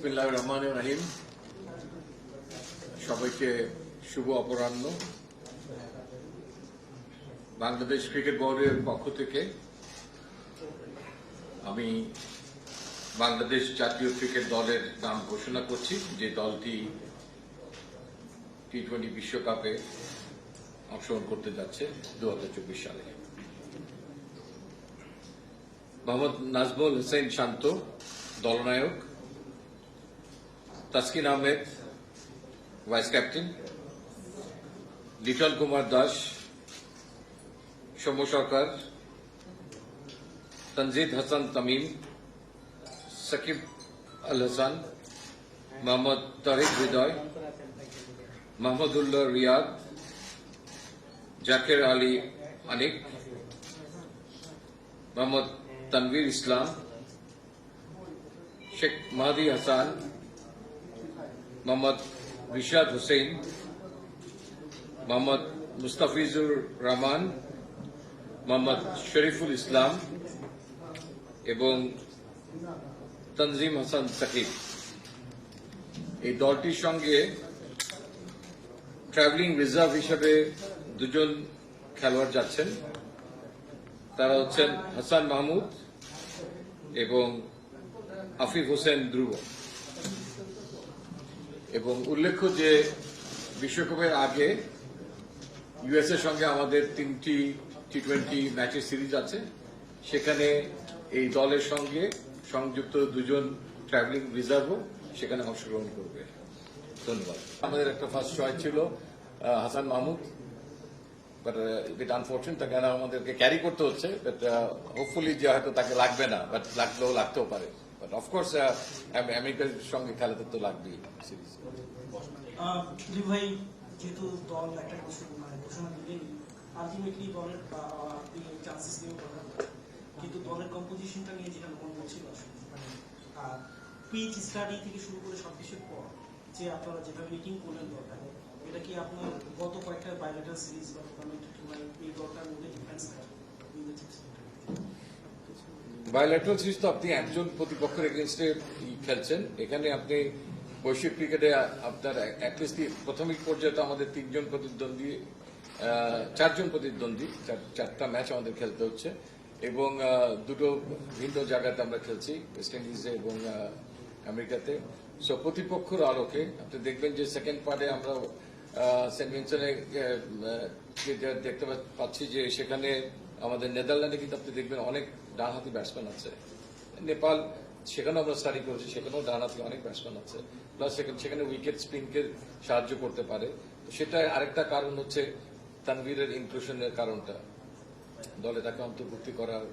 বিসমিল্লাহ রহমান রাহিম। সবাইকে শুভ অপরাহ্ন। বাংলাদেশ ক্রিকেট বোর্ডের পক্ষ থেকে আমি বাংলাদেশ জাতীয় ক্রিকেট দলের নাম ঘোষণা করছি। যে দলটি টি টোয়েন্টি বিশ্বকাপে অংশগ্রহণ করতে যাচ্ছে দু হাজার চব্বিশ সালে। মোহাম্মদ নাজমুল হোসেন শান্ত দলনায়ক। তাসকিন আহমেদ, ভাইস ক্যাপ্টেন লিটন কুমার দাস, সৌম্য সরকার, তনজিদ হাসান তামিম, সাকিব আল হাসান, মোহাম্মদ তারিক হৃদয়, মাহমুদুল্লাহ রিয়াদ, জাকের আলী আনিক, মোহাম্মদ তানভীর ইসলাম, শেখ মাহাদি হাসান মোহাম্মদ রিশাদ হুসেন মোহাম্মদ মুস্তাফিজুর রহমান মোহাম্মদ শরীফুল ইসলাম এবং তনজিম হাসান সাকিব এই দলটির সঙ্গে ট্রাভেলিং রিজার্ভ হিসেবে দুজন খেলোয়াড় যাচ্ছেন। তারা হচ্ছেন হাসান মাহমুদ এবং আফিফ হোসেন ধ্রুব। এবং উল্লেখ্য যে বিশ্বকাপের আগে ইউএস এর সঙ্গে আমাদের তিনটি টি টোয়েন্টি ম্যাচের সিরিজ আছে। সেখানে এই দলের সঙ্গে সংযুক্ত দুজন ট্রাভেলিং রিজার্ভও সেখানে অংশগ্রহণ করবে। ধন্যবাদ। আমাদের একটা ফার্স্ট চয়েস ছিল Hasan Mahmud. But bit unfortunate তাকে আমাদেরকে ক্যারি করতে হচ্ছে বাট হোপফুলি যে হয়তো তাকে লাগবে না বাট লাগলেও লাগতেও পারে। বাট অফকোর্স আমেরিকার সঙ্গে খেলাতে তো লাগবেই সিরিজ ভাই, যেহেতু দল একটা মানে ঘোষণা দিলেন আলটিমেটলি দলের আপনি চান্সেস নিয়েও কথা কিন্তু দলের কম্পোজিশনটা নিয়ে যেটা মনে হচ্ছিল আসলে মানে পিচ স্টাডি থেকে শুরু করে সবকিছুর পর যে আপনারা যেটা মিটিং করলেন দরকার এটা কি আপনার গত কয়েকটা বাইলেটার সিরিজ বা টুর্নামেন্ট মানে এই দলটার মধ্যে ডিফারেন্স থাকে বায়োলেটারাল সিরিজ তো আপনি একজন প্রতিপক্ষের এগেনস্টে খেলছেন। এখানে আপনি বৈশ্বিক ক্রিকেটে আপনার প্রাথমিক পর্যায়ে তো আমাদের তিনজন প্রতিদ্বন্দ্বী চারজন প্রতিদ্বন্দ্বী, চার- চারটা ম্যাচ আমাদের খেলতে হচ্ছে। এবং দুটো ভিন্ন জায়গাতে আমরা খেলছি ওয়েস্ট ইন্ডিজে এবং আমেরিকাতে। সো প্রতিপক্ষর আলোকে আপনি দেখবেন যে সেকেন্ড পার্টে আমরা সেন্ট ভিনসেন্টে দেখতে পাচ্ছি যে সেখানে আমাদের নেদারল্যান্ডে কিন্তু আপনি দেখবেন অনেক ডানহাতি ব্যাটসম্যান আছে। নেপাল, সেখানেও আমরা স্টাডি করেছি, সেখানেও ডানহাতি অনেক ব্যাটসম্যান আছে। প্লাস সেখানে উইকেট স্পিনকে সাহায্য করতে পারে। তো সেটা আরেকটা কারণ হচ্ছে তানভীরের ইনক্লুশনের কারণটা। দলে তাকে অন্তর্ভুক্তি করার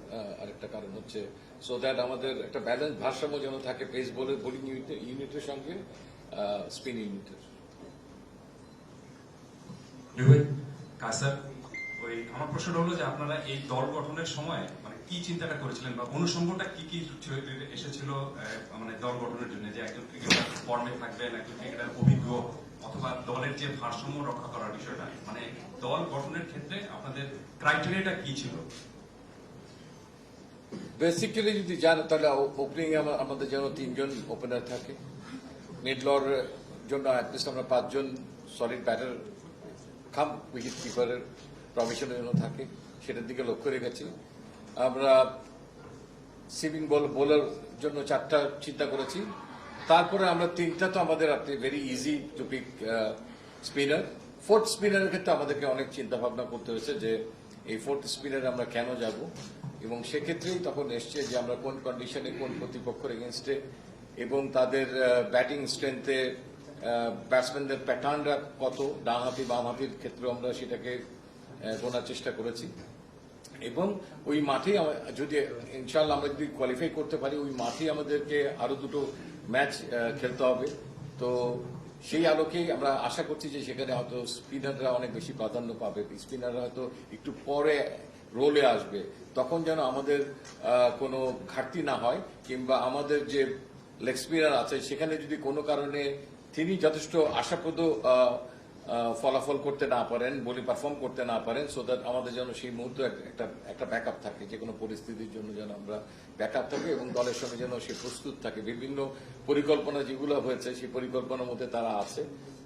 আরেকটা কারণ হচ্ছে। সো দ্যাট আমাদের একটা ব্যালেন্স ভারসাম্য যেন থাকে পেস বলের বোলিং ইউনিটের সঙ্গে স্পিন ইউনিটের কাসার ওই আমার প্রশ্নটা হলো যে আপনারা এই দল গঠনের সময় মানে কি চিন্তাটা করেছিলেন বা অনুষঙ্গটা কি কি ছিল- এসেছিল মানে দল গঠনের জন্য? যে একজন ক্রিকেটার ফর্মে থাকবেন একজন ক্রিকেটার অভিজ্ঞ, অথবা দলের যে ভারসাম্য রক্ষা করার বিষয়টা। মানে দল গঠনের ক্ষেত্রে আপনাদের ক্রাইটেরিয়াটা কি ছিল? বেসিক্যালি যদি যান তাহলে ওপেনিং আমাদের যেন তিনজন ওপেনার থাকে। মিডলর জন্য অ্যাটলিস্ট আমরা পাঁচজন সলিড ব্যাটার খাম উইকেট কিপারের প্রভিশন যেন থাকে। সেটার দিকে লক্ষ্য রেখেছি। আমরা সিভিং বল বোলার জন্য চারটা চিন্তা করেছি। তারপরে আমরা তিনটা তো আমাদের আপনি very easy to pick spinner fourth স্পিনারের ক্ষেত্রে আমাদেরকে অনেক চিন্তা ভাবনা করতে হয়েছে যে এই ফোর্থ স্পিনারে আমরা কেন যাব? এবং সেক্ষেত্রেই তখন এসছে যে আমরা কোন কন্ডিশনে কোন প্রতিপক্ষের এগেনস্টে এবং তাদের ব্যাটিং স্ট্রেংথে ব্যাটসম্যানদের প্যাটার্নরা কত ডান হাতি বাম হাতির ক্ষেত্রে আমরা সেটাকে গোনার চেষ্টা করেছি। এবং ওই মাঠে যদি ইনশাল্লাহ আমরা যদি কোয়ালিফাই করতে পারি, ওই মাঠেই আমাদেরকে আরও দুটো ম্যাচ খেলতে হবে। তো সেই আলোকেই আমরা আশা করছি যে সেখানে হয়তো স্পিনাররা অনেক বেশি প্রাধান্য পাবে। স্পিনাররা হয়তো একটু পরে রোলে আসবে। তখন যেন আমাদের কোনো ঘাটতি না হয় কিংবা আমাদের যে লেগ স্পিনার আছে, সেখানে যদি কোনো কারণে তিনি যথেষ্ট আশাপ্রদ ফলাফল করতে না পারেন, বলি পারফর্ম করতে না পারেন সো দ্যাট আমাদের যেন সেই মুহূর্তে একটা একটা ব্যাকআপ থাকে যে কোনো পরিস্থিতির জন্য যেন আমরা ব্যাকআপ থাকি এবং দলের সঙ্গে যেন সে প্রস্তুত থাকে। বিভিন্ন পরিকল্পনা যেগুলো হয়েছে, সেই পরিকল্পনার মধ্যে তারা আছে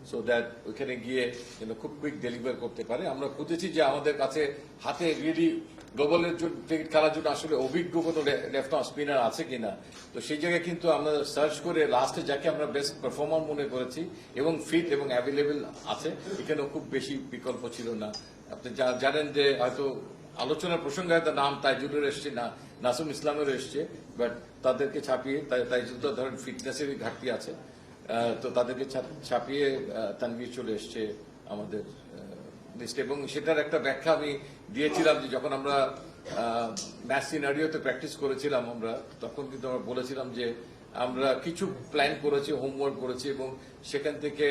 সো দ্যাট ওইখানে গিয়ে যেন খুব কুইক ডেলিভার করতে পারে। আমরা খুঁজেছি যে আমাদের কাছে হাতে রিয়েলি গ্লোবালের জন্য খেলার জন্য আসলে অভিজ্ঞ কোনো লেফট আর্ম স্পিনার আছে কিনা? তো সেই জায়গায় কিন্তু আমরা সার্চ করে লাস্টে যাকে আমরা বেস্ট পারফর্মার মনে করেছি এবং ফিট এবং অ্যাভেলেবেল আছে, এখানেও খুব বেশি বিকল্প ছিল না। আপনি জানেন যে হয়তো আলোচনার প্রসঙ্গে হয়তো নাম তাইজুলের এসছে না, নাসুম ইসলামের এসছে বাট তাদেরকে ছাপিয়ে তাই- তাইজুল তো ধরেন ফিটনেসেরই ঘাটতি আছে। তো তাদেরকে ছাপ- ছাপিয়ে তানভীর চলে এসছে আমাদের লিস্ট এবং সেটার একটা ব্যাখ্যা আমি দিয়েছিলাম যে যখন আমরা ম্যাচ সিনারিওতে প্র্যাকটিস করেছিলাম আমরা, তখন কিন্তু আমরা বলেছিলাম যে আমরা কিছু প্ল্যান করেছি হোমওয়ার্ক করেছি এবং সেখান থেকে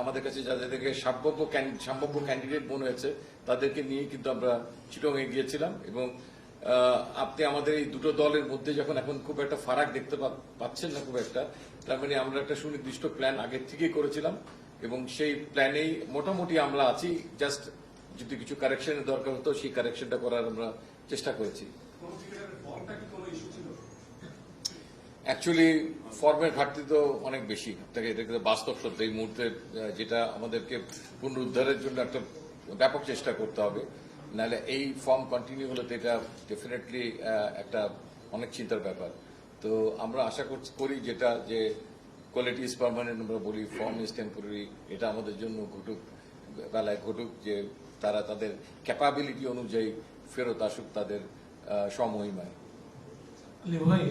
আমাদের কাছে যাদেরকে সম্ভাব্য ক্যান- সম্ভাব্য ক্যান্ডিডেট মনে হয়েছে, তাদেরকে নিয়ে কিন্তু আমরা চিটংয়ে গিয়েছিলাম এবং আপনি আমাদের এই দুটো দলের মধ্যে যখন এখন খুব একটা ফারাক দেখতে পাচ্ছেন না খুব একটা, তার মানে আমরা একটা সুনির্দিষ্ট প্ল্যান আগের থেকেই করেছিলাম এবং সেই প্ল্যানেই মোটামুটি আমরা আছি জাস্ট যদি কিছু কারেকশনের দরকার হতো, সেই কারেকশনটা করার আমরা চেষ্টা করেছি। অ্যাকচুয়ালি ফর্মের ঘাটতি তো অনেক বেশি। বাস্তব সত্য, এই মুহূর্তে যেটা আমাদেরকে পুনরুদ্ধারের জন্য একটা ব্যাপক চেষ্টা করতে হবে। নাহলে এই ফর্ম কন্টিনিউ হলে তো এটা ডেফিনেটলি একটা অনেক চিন্তার ব্যাপার। তো আমরা আশা করি যেটা যে কোয়ালিটি ইজ পারমানেন্ট আমরা বলি ফর্ম ইজ টেম্পোরারি এটা আমাদের জন্য ঘটুক, বেলায় ঘটুক, যে তারা তাদের ক্যাপাবিলিটি অনুযায়ী ফেরত আসুক তাদের আহ, সমহিমায়। ভাই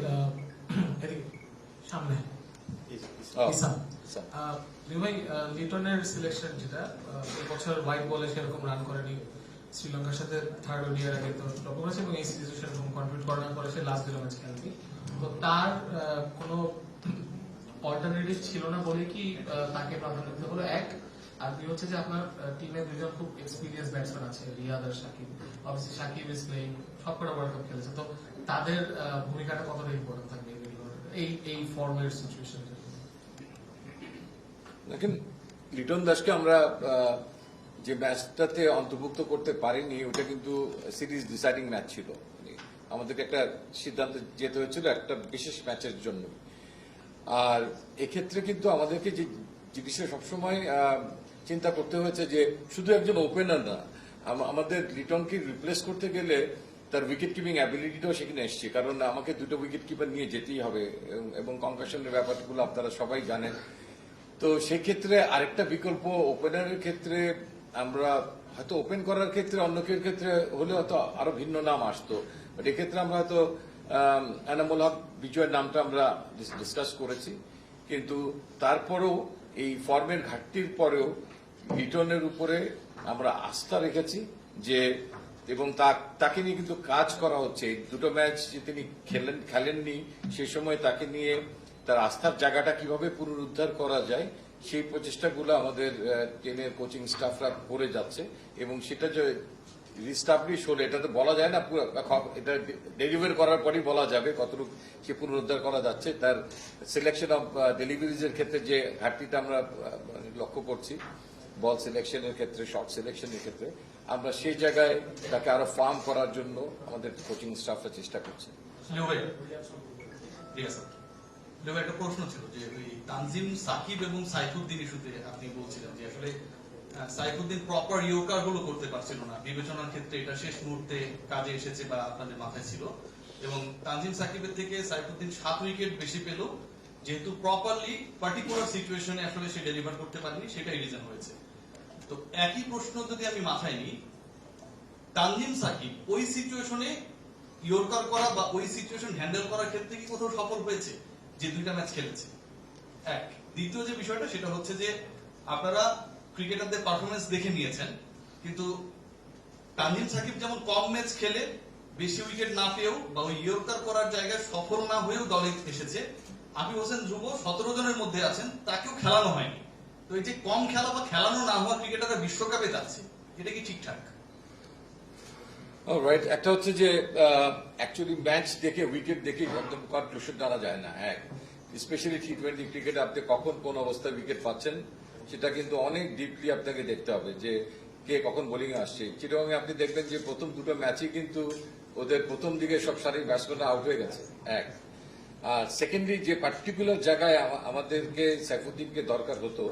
সামনে। আহ, ইসাম। ইসাম। আহ, লিবু ভাই লিটনের সিলেকশন যেটা আহ, হোয়াইট বলে সেরকম রান করেনি। শ্রীলঙ্কার সাথে থার্ড ওডিয়ার আগে তো টপ করেছে এবং এই সিরিজে সেরকম কনফিড করার পরে সে লাস্ট দুটো ম্যাচ খেলেনি। তো তার আহ, কোনো অল্টারনেটিভ ছিল না বলে কি আহ, তাকে প্রাধান্য দিতে হলো? এক আর দুই হচ্ছে যে আপনার টিমে দুজন খুব এক্সপিরিয়েন্স ব্যাটসম্যান আছে, রিয়াদ আর সাকিব। অবশ্যই সাকিব ইজ প্লেইং সবকটা ওয়ার্ল্ড কাপ খেলেছে। তো তাদের ভূমিকাটা কতটা ইম্পর্টেন্ট থাকবে এই এই ফর্মের সিচুয়েশন দেখেন, লিটন দাসকে আমরা যে ম্যাচটাতে অন্তর্ভুক্ত করতে পারিনি, ওটা কিন্তু সিরিজ ডিসাইডিং ম্যাচ ছিল। মানে আমাদেরকে একটা সিদ্ধান্ত যেতে হয়েছিল একটা বিশেষ ম্যাচের জন্য আর এক্ষেত্রে কিন্তু আমাদেরকে যে জিনিসটা সবসময় চিন্তা করতে হয়েছে যে শুধু একজন ওপেনার না আমাদের লিটনকে রিপ্লেস করতে গেলে তার উইকেট কিপিং অ্যাবিলিটিটাও সেখানে এসছে। কারণ আমাকে দুটো উইকেট কিপার নিয়ে যেতেই হবে, এবং- কনকাশনের ব্যাপারগুলো আপনারা সবাই জানেন। তো সেক্ষেত্রে আরেকটা বিকল্প ওপেনারের ক্ষেত্রে আমরা হয়তো ওপেন করার ক্ষেত্রে, অন্য কেউ ক্ষেত্রে হলে হয়তো আরও ভিন্ন নাম আসতো। বাট এক্ষেত্রে আমরা হয়তো এনামুল হক বিজয়ের নামটা আমরা ডিসকাস করেছি। কিন্তু তারপরেও এই ফর্মের ঘাটতির পরেও লিটনের উপরে আমরা আস্থা রেখেছি যে, এবং তাকে নিয়ে কিন্তু কাজ করা হচ্ছে। দুটো ম্যাচ যে তিনি খেলেন, খেলেননি সেই সময় তাকে নিয়ে তার আস্থার জায়গাটা কীভাবে পুনরুদ্ধার করা যায়, সেই প্রচেষ্টাগুলো আমাদের টিমের কোচিং স্টাফরা করে যাচ্ছে, এবং সেটা যে রিস্টাবলিশ হলে, এটা তো বলা যায় না, পুরো এটা ডেলিভার করার পরই বলা যাবে কতটুকু সে পুনরুদ্ধার করা যাচ্ছে। তার সিলেকশন অফ ডেলিভারিজ এর ক্ষেত্রে যে ঘাটতিটা আমরা মানে লক্ষ্য করছি বল সিলেকশনের ক্ষেত্রে শর্ট সিলেকশনের ক্ষেত্রে, আমরা সেই জায়গায় তাকে আরও ফার্ম করার জন্য আমাদের কোচিং স্টাফরা চেষ্টা করছে। একটা প্রশ্ন ছিল যে ওই তানজিম, সাকিব এবং সাইফুদ্দিন ইস্যুতে আপনি বলছিলেন যে আসলে সাইফুদ্দিন প্রপারগুলো করতে পারছিল না। বিবেচনার ক্ষেত্রে এটা শেষ মুহূর্তে কাজে এসেছে বা আপনাদের মাথায় ছিল। এবং তানজিম, সাকিবের থেকে সাইফুদ্দিন সাত উইকেট বেশি পেল। যেহেতু প্রপারলি পার্টিকুলার সিচুয়েশনে আসলে সে ডেলিভার করতে পারেনি, সেটাই রিজন হয়েছে। তো একই প্রশ্ন যদি আমি মাথায় নিই তানজিম সাকিব ওই সিচুয়েশনে ইয়র্কার করা বা ওই সিচুয়েশন হ্যান্ডেল করার ক্ষেত্রে কি কোথাও সফল হয়েছে? যে দুইটা ম্যাচ খেলেছে। এক, দ্বিতীয় যে বিষয়টা, সেটা হচ্ছে যে আপনারা ক্রিকেটারদের পারফরমেন্স দেখে নিয়েছেন, কিন্তু তানজিম সাকিব যেমন কম ম্যাচ খেলে, বেশি উইকেট না পেয়েও বা ওই ইয়র্কার করার জায়গায় সফল না হয়েও দলে এসেছে। আবি হোসেন ধ্রুব সতেরো জনের মধ্যে আছেন, তাকেও খেলানো হয়নি। তো এই যে কম খেলা বা খেলানো না হওয়া ক্রিকেটাররা বিশ্বকাপে যাচ্ছে, এটা কি ঠিকঠাক? রাইট একটা হচ্ছে যে অ্যাকচুয়ালি ম্যাচ দেখে উইকেট দেখে একদম কনক্লুশন জানা যায় না এক স্পেশালি টি টোয়েন্টি ক্রিকেটে আপনি কখন কোন অবস্থায় উইকেট পাচ্ছেন, সেটা কিন্তু অনেক ডিপলি আপনাকে দেখতে হবে যে, কে কখন বোলিং আসছে। চিরঙ্গে আপনি দেখবেন যে, প্রথম দুটো ম্যাচই কিন্তু ওদের প্রথম দিকে সব সারি ব্যাটসম্যানরা আউট হয়ে গেছে, এক। আর সেকেন্ডলি যে পার্টিকুলার জায়গায় আমাদেরকে, সাইফুদ্দিনকে দরকার হতো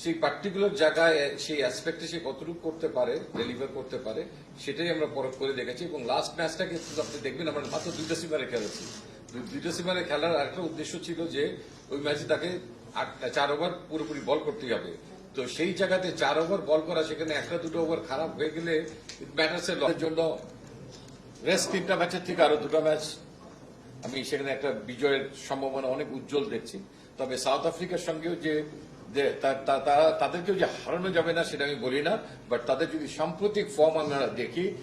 সেই পার্টিকুলার জায়গায় সেই অ্যাসপেক্টে সে কতটুকু করতে পারে ডেলিভার করতে পারে, সেটাই আমরা পরখ করে দেখেছি এবং লাস্ট ম্যাচটাকে আপনি দেখবেন, আমরা মাত্র দুইটা সিমারে খেলেছি দুইটা সিমারে খেলার আরেকটা উদ্দেশ্য ছিল যে, ওই ম্যাচে তাকে চার ওভার পুরোপুরি বল করতেই হবে। তো সেই জায়গাতে চার ওভার বল করা, সেখানে একটা দুটো ওভার খারাপ হয়ে গেলে ব্যাটার্সের লসের জন্য রেস্ট তিনটা ম্যাচের থেকে আরও দুটো ম্যাচ আমি সেখানে একটা বিজয়ের সম্ভাবনা অনেক উজ্জ্বল দেখছি। তবে সাউথ আফ্রিকার সঙ্গেও যে যে তারা- তাদেরকেও যে হারানো যাবে না সেটা আমি বলি না বাট তাদের যদি সাম্প্রতিক ফর্ম আমরা দেখি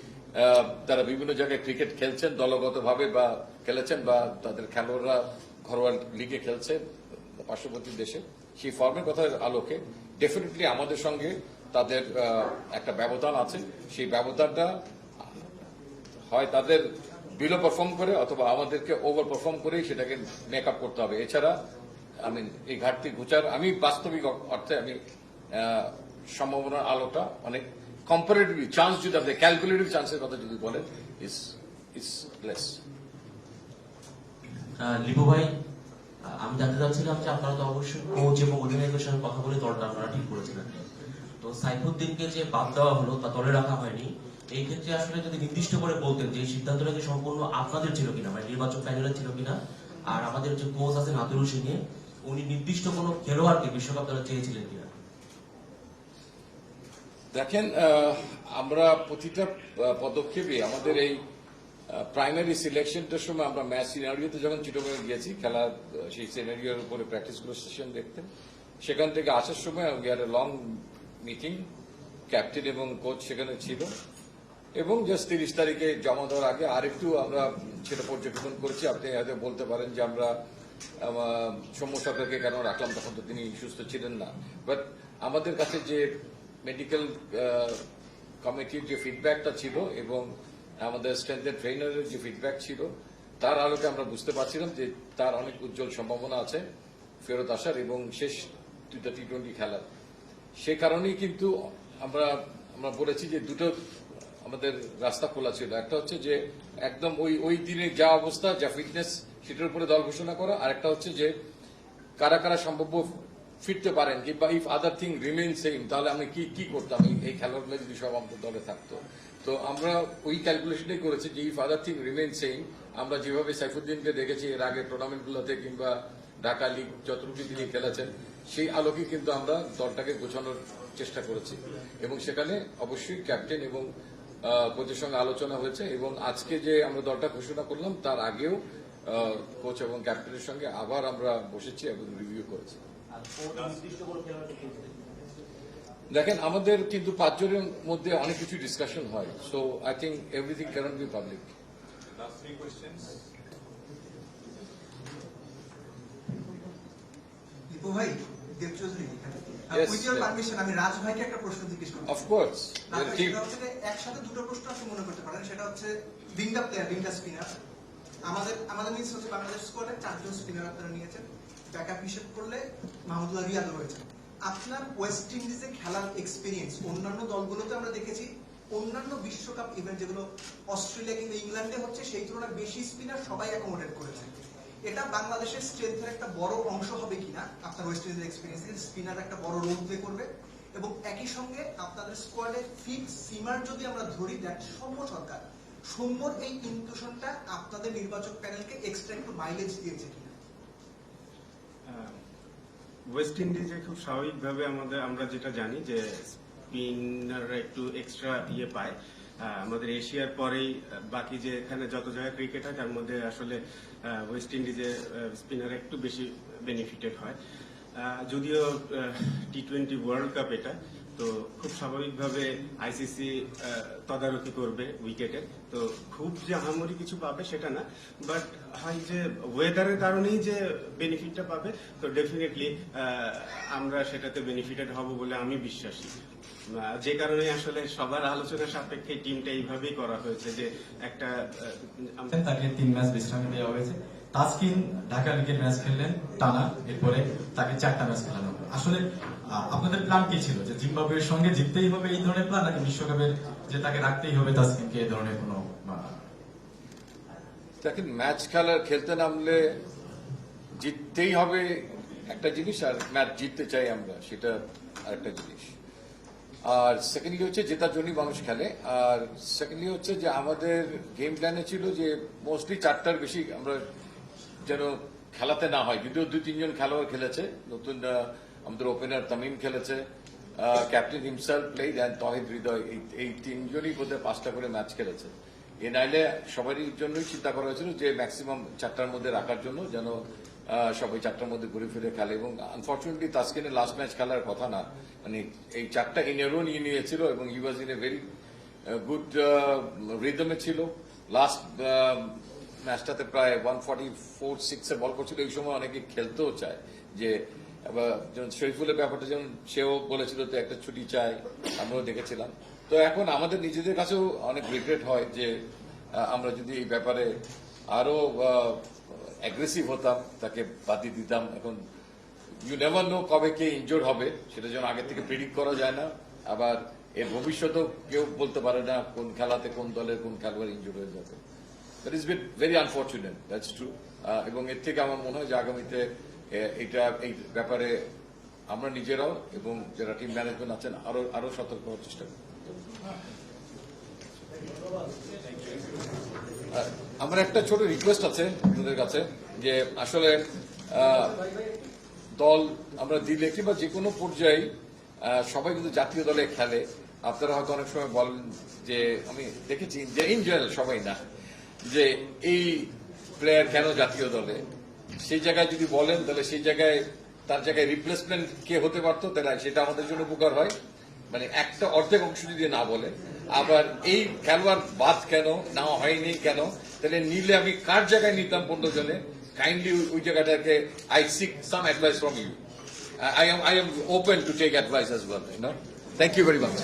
তারা বিভিন্ন জায়গায় ক্রিকেট খেলছেন, দলগতভাবে বা খেলেছেন বা তাদের খেলোয়াড়রা ঘরোয়া লিগে খেলছে, পার্শ্ববর্তী দেশে, সেই ফর্মের কথার আলোকে ডেফিনেটলি আমাদের সঙ্গে তাদের একটা ব্যবধান আছে। সেই ব্যবধানটা হয় তাদের বিলো পারফর্ম করে অথবা আমাদেরকে ওভার পারফর্ম করেই সেটাকে মেক করতে হবে। এছাড়া আমি এই ঘাটতি ঘুচার আমি বাস্তবিক অর্থে আমি সম্ভাবনার আলোটা অনেক কম্পারেটিভলি চান্স যদি আপনি ক্যালকুলেটিভ চান্সের কথা যদি বলেন ইস ইস লেস লিপু ভাই আমি জানতে চাচ্ছিলাম যে আপনারা তো অবশ্যই কোচ এবং অধিনায়কের সঙ্গে কথা বলে দলটা আপনারা ঠিক করেছিলেন। তো সাইফুদ্দিনকে যে বাদ দেওয়া হলো তা দলে রাখা হয়নি, এই ক্ষেত্রে আসলে যদি নির্দিষ্ট করে বলতেন যে এই সিদ্ধান্তটা কি সম্পূর্ণ আপনাদের ছিল কিনা মানে নির্বাচক প্যানেলের ছিল কিনা, আর আমাদের যে কোচ আছেন আতুল সিংহে উনি নির্দিষ্ট কোনো খেলোয়াড়কে বিশ্বকাপ দলে চেয়েছিলেন কিনা? দেখেন আমরা প্রতিটা পদক্ষেপে আমাদের এই প্রাইমারি সিলেকশনটার সময় আমরা ম্যাচ সিনারিওতে যখন চিটোগাঙে গিয়েছি আহ, সেই সিনারিওর উপরে প্র্যাকটিসগুলো সেশন দেখতে সেখান থেকে আসার সময় we are a long meeting captain এবং কোচ সেখানে ছিল। এবং জাস্ট তিরিশ তারিখে জমা দেওয়ার আগে আরেকটু আমরা সেটা পর্যবেক্ষণ করেছি। আপনি হয়তো বলতে পারেন যে আমরা সৌম্য সরকারকে কেন রাখলাম তখন তো তিনি সুস্থ ছিলেন না। বাট আমাদের কাছে যে মেডিকেল কমিটির যে ফিডব্যাকটা ছিল এবং আমাদের স্ট্রেংথ ট্রেনারের যে ফিডব্যাক ছিল, তার আলোকে আমরা বুঝতে পারছিলাম যে তার অনেক উজ্জ্বল সম্ভাবনা আছে ফেরত আসার এবং শেষ দুটা টি টোয়েন্টি খেলার। সে কারণেই কিন্তু আমরা আমরা বলেছি যে দুটো আমাদের রাস্তা খোলা ছিল। একটা হচ্ছে যে একদম ওই ওই দিনে যা অবস্থা, যা ফিটনেস সেটার উপরে দল ঘোষণা করা। আর একটা হচ্ছে যে, কারা কারা সম্ভাব্য ফিরতে পারেন কিংবা if other thing remain same তাহলে আমি কি কি করতাম? এই- খেলোয়াড়গুলো যদি সব আমাদের দলে থাকতো। তো আমরা ওই ক্যালকুলেশনটাই করেছি যে if other thing remain same আমরা যেভাবে সাইফুদ্দিনকে দেখেছি, এর আগে টুর্নামেন্টগুলোতে কিংবা ঢাকা লিগ যতটুকু তিনি খেলেছেন, সেই আলোকে কিন্তু আমরা দলটাকে গোছানোর চেষ্টা করেছি। এবং সেখানে অবশ্যই ক্যাপ্টেন এবং কোচের সঙ্গে আলোচনা হয়েছে এবং আজকে যে আমরা দলটা ঘোষণা করলাম, তার আগেও কোচ এবং ক্যাপ্টেনের সঙ্গে আবার আমরা বসেছি এবং রিভিউ করেছি। দেখেন আমাদের কিন্তু পাঁচজনের মধ্যে অনেক কিছু ডিসকাশন হয়। So I think everything cannot be public ভাই আমি একটা প্রশ্ন জিজ্ঞেস করব। অফকোর্স একসাথে দুটো প্রশ্ন আপনি মনে করতে পারেন সেটা হচ্ছে বিংডা প্লেয়ার বিংডা স্পিনার আমাদের আমাদের মিস হচ্ছে বাংলাদেশ স্কোয়াডে চারজন স্পিনার আপনারা নিয়েছেন। ব্যাকআপ হিসেব করলে মাহমুদুল্লাহ রিয়াদ রয়েছে আপনার ওয়েস্ট ইন্ডিজে খেলার এক্সপিরিয়েন্স অন্যান্য দলগুলোতে আমরা দেখেছি, অন্যান্য বিশ্বকাপ ইভেন্ট যেগুলো অস্ট্রেলিয়া কিংবা ইংল্যান্ডে হচ্ছে, সেই তুলনায় বেশি স্পিনার সবাই অ্যাকোমোডেট করেছে। এটা বাংলাদেশের স্ট্রেংথের একটা বড় অংশ হবে কিনা, আপনার ওয়েস্ট ইন্ডিজের এক্সপিরিয়েন্স স্পিনার একটা বড় রোল প্লে করবে। এবং একই সঙ্গে আপনাদের স্কোয়াডে ফিট সিমার যদি আমরা ধরি দেখ সৌম্য সরকার সৌম্যর এই ইনক্লুশনটা আপনাদের নির্বাচক প্যানেলকে এক্সট্রা একটু মাইলেজ দিয়েছে কিনা? ওয়েস্ট ইন্ডিজে খুব স্বাভাবিকভাবে আমাদের আমরা যেটা জানি যে স্পিনাররা একটু এক্সট্রা ইয়ে পায়। আমাদের এশিয়ার পরেই বাকি যে এখানে যত জায়গায় ক্রিকেট হয়, তার মধ্যে আসলে ওয়েস্ট ইন্ডিজে স্পিনার একটু বেশি বেনিফিটেড হয়। যদিও টি টোয়েন্টি ওয়ার্ল্ড কাপ এটা তো খুব স্বাভাবিকভাবে আইসিসি তদারকি করবে উইকেটে তো খুব যে আহামরি কিছু পাবে সেটা না। বাট হয় যে ওয়েদারের কারণেই যে বেনিফিটটা পাবে, তো ডেফিনেটলি আমরা সেটাতে বেনিফিটেড হব বলে আমি বিশ্বাসী। যে কারণে আসলে সবার আলোচনা সাপেক্ষে টিমটা এইভাবেই করা হয়েছে যে একটা তাকে তিন ম্যাচ বিশ্রামে দেওয়া হয়েছে। তাসকিন ঢাকা লিগের ম্যাচ খেললেন, টানা, এরপরে তাকে চারটা ম্যাচ খেলানো আসলে আপনাদের প্ল্যান কি ছিল? যে জিম্বাবুয়ের সঙ্গে জিততেই হবে এই ধরনের প্ল্যান নাকি বিশ্বকাপের যে তাকে রাখতেই হবে তাসকিনকে এই ধরনের কোনো দেখেন, ম্যাচ খেলার খেলতে নামলে জিততেই হবে একটা জিনিস, আর ম্যাচ জিততে চাই আমরা, সেটা আরেকটা জিনিস। আর সেকেন্ডলি হচ্ছে জেতার জন্যই মানুষ খেলে, আর সেকেন্ডলি হচ্ছে যে আমাদের গেম প্ল্যানে ছিল যে মোস্টলি চারটার বেশি আমরা যেন খেলাতে না হয়, যদিও দুই তিনজন খেলোয়াড় খেলেছে নতুন আমাদের ওপেনার তামিম খেলেছে। Captain himself played and Towhid Hridoy, এই- তিনজনই বোধহয় পাঁচটা করে ম্যাচ খেলেছে। এ নাইলে সবারই জন্যই চিন্তা করা হয়েছিল যে ম্যাক্সিমাম চারটার মধ্যে রাখার জন্য যেন সবাই চারটার মধ্যে ঘুরে ফিরে খেলে এবং আনফর্চুনেটলি তাস্কিনের লাস্ট ম্যাচ খেলার কথা না। মানে এই চারটা ইনেরও নিয়ে নিয়েছিল এবং he was in a very good রিদমে ছিল। লাস্ট ম্যাচটাতে প্রায় ওয়ান ফর্টি ফোর সিক্সে বল করছিল। এই সময় অনেকে খেলতেও চায় যে আবার যেমন ব্যাপারটা যেমন সেও বলেছিল তো একটা ছুটি চাই, আমরাও দেখেছিলাম। তো এখন আমাদের নিজেদের কাছেও অনেক রিগ্রেট হয় যে আমরা যদি এই ব্যাপারে আরও অ্যাগ্রেসিভ হতাম, তাকে বাদি দিতাম। এখন ইউ নেভার নো কবে কে ইনজোর হবে, সেটা যেন আগে থেকে প্রেডিক্ট করা যায় না। আবার এর ভবিষ্যতেও কেউ বলতে পারে না কোন খেলাতে কোন দলের কোন খেলোয়াড় ইনজোর হয়ে যাবে। That is bit very unfortunate that's true এবং এর থেকে আমার মনে হয় যে আগামীতে এটা এই ব্যাপারে আমরা নিজেরাও এবং যারা টিম ম্যানেজমেন্ট আছেন আরও আরও সতর্ক হওয়ার চেষ্টা আহ, আমার একটা ছোট রিকোয়েস্ট আছে আপনাদের কাছে যে আসলে দল আমরা দিলে কিংবা যে কোনো পর্যায়ে সবাই কিন্তু জাতীয় দলে খেলে। আপনারা হয়তো অনেক সময় বলেন যে আমি দেখেছি যে ইন জেনারেল সবাই না যে এই প্লেয়ার কেন জাতীয় দলে? সেই জায়গায় যদি বলেন, তাহলে সেই জায়গায়, তার জায়গায় রিপ্লেসমেন্ট কে হতে পারতো, তাহলে সেটা আমাদের জন্য উপকার হয়। মানে একটা অর্ধেক অংশ যদি না বলে, আবার এই খেলোয়াড় বাদ কেন না হয়নি কেন, তাহলে নিলে আমি কার জায়গায় নিতাম পনেরো জনে? কাইন্ডলি ওই জায়গাটাকে I seek some advice from you I am I am open to take advice as well you know thank you very much